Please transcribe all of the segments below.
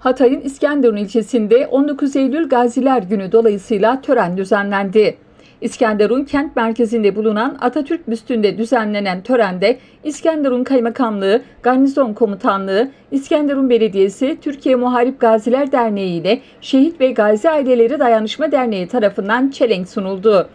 Hatay'ın İskenderun ilçesinde 19 Eylül Gaziler Günü dolayısıyla tören düzenlendi. İskenderun kent merkezinde bulunan Atatürk büstünde düzenlenen törende İskenderun Kaymakamlığı, Garnizon Komutanlığı, İskenderun Belediyesi, Türkiye Muharip Gaziler Derneği ile Şehit ve Gazi Aileleri Dayanışma Derneği tarafından çelenk sunuldu.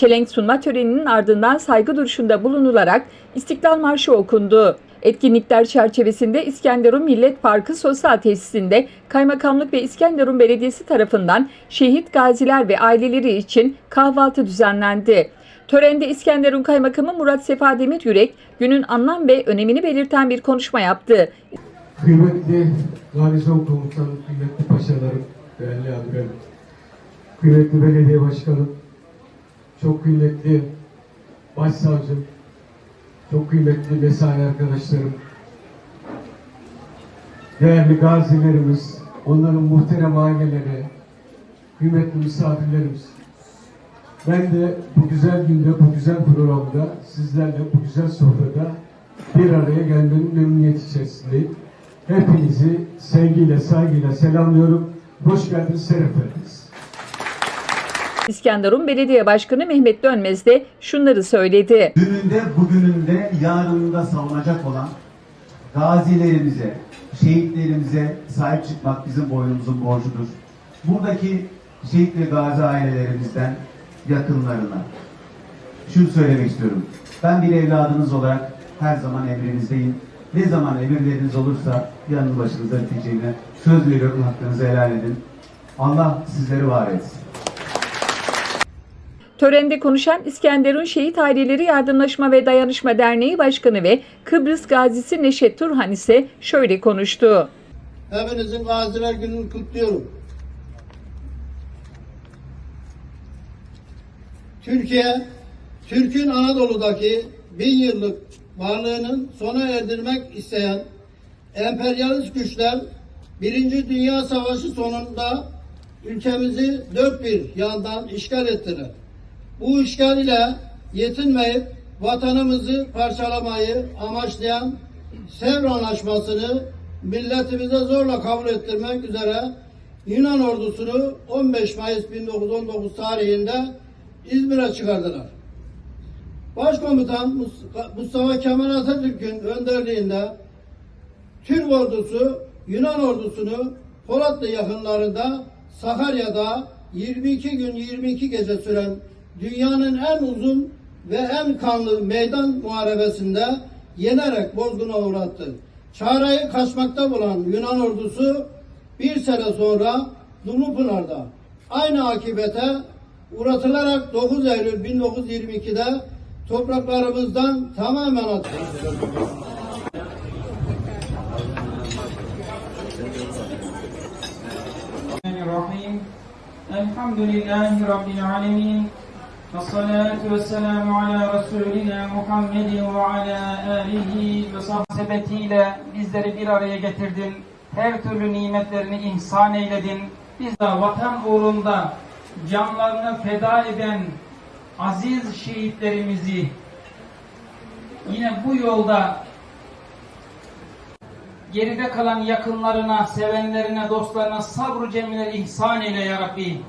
Çelenk sunma töreninin ardından saygı duruşunda bulunularak İstiklal Marşı okundu. Etkinlikler çerçevesinde İskenderun Millet Parkı Sosyal Tesisinde Kaymakamlık ve İskenderun Belediyesi tarafından şehit gaziler ve aileleri için kahvaltı düzenlendi. Törende İskenderun Kaymakamı Murat Sefa Demiryürek günün anlam ve önemini belirten bir konuşma yaptı. Kıymetli Garnizon Komutanım, kıymetli paşalarım, değerli abilerim, kıymetli belediye başkanım, çok kıymetli başsavcım, çok kıymetli mesai arkadaşlarım, değerli gazilerimiz, onların muhterem aileleri, kıymetli misafirlerimiz. Ben de bu güzel günde, bu güzel programda, sizlerle bu güzel sofrada bir araya gelmenin memnuniyet içerisindeyim. Hepinizi sevgiyle, saygıyla selamlıyorum. Hoş geldiniz, şeref. İskenderun Belediye Başkanı Mehmet Dönmez de şunları söyledi. Dününde, bugününde, yarınında savunacak olan gazilerimize, şehitlerimize sahip çıkmak bizim boynumuzun borcudur. Buradaki şehit ve gazi ailelerimizden yakınlarına şunu söylemek istiyorum. Ben bir evladınız olarak her zaman emrinizdeyim. Ne zaman emirleriniz olursa yanı başınıza diyeceğine söz veriyorum hakkınızı helal edin. Allah sizleri var etsin. Törende konuşan İskenderun Şehit Aileleri Yardımlaşma ve Dayanışma Derneği Başkanı ve Kıbrıs Gazisi Neşet Turhan ise şöyle konuştu. Hepinizin Gaziler Günü'nü kutluyorum. Türkiye, Türk'ün Anadolu'daki bin yıllık varlığının sona erdirmek isteyen emperyalist güçler Birinci Dünya Savaşı sonunda ülkemizi dört bir yandan işgal ettiler. Bu işgal ile yetinmeyip vatanımızı parçalamayı amaçlayan Sevr Anlaşması'nı milletimize zorla kabul ettirmek üzere Yunan ordusunu 15 Mayıs 1919 tarihinde İzmir'e çıkardılar. Başkomutan Mus- Mustafa Kemal Atatürk'ün önderliğinde Türk ordusu Yunan ordusunu Polatlı yakınlarında Sakarya'da 22 gün 22 gece süren dünyanın en uzun ve en kanlı meydan muharebesinde yenerek bozguna uğrattı. Çağrı'yı kaçmakta bulan Yunan ordusu bir sene sonra Dumlupınar'da aynı akibete uğratılarak 9 Eylül 1922'de topraklarımızdan tamamen atıldı. Elhamdülillahi Rabbil Alemin. والصلاة والسلام على رسولنا Muhammed ve ala alihi ve sahbetiyle bizleri bir araya getirdin. Her türlü nimetlerini ihsan eyledin. Biz de vatan uğrunda canlarını feda eden aziz şehitlerimizi yine bu yolda geride kalan yakınlarına, sevenlerine, dostlarına sabrı cemiler ihsan eyle ya Rabbi.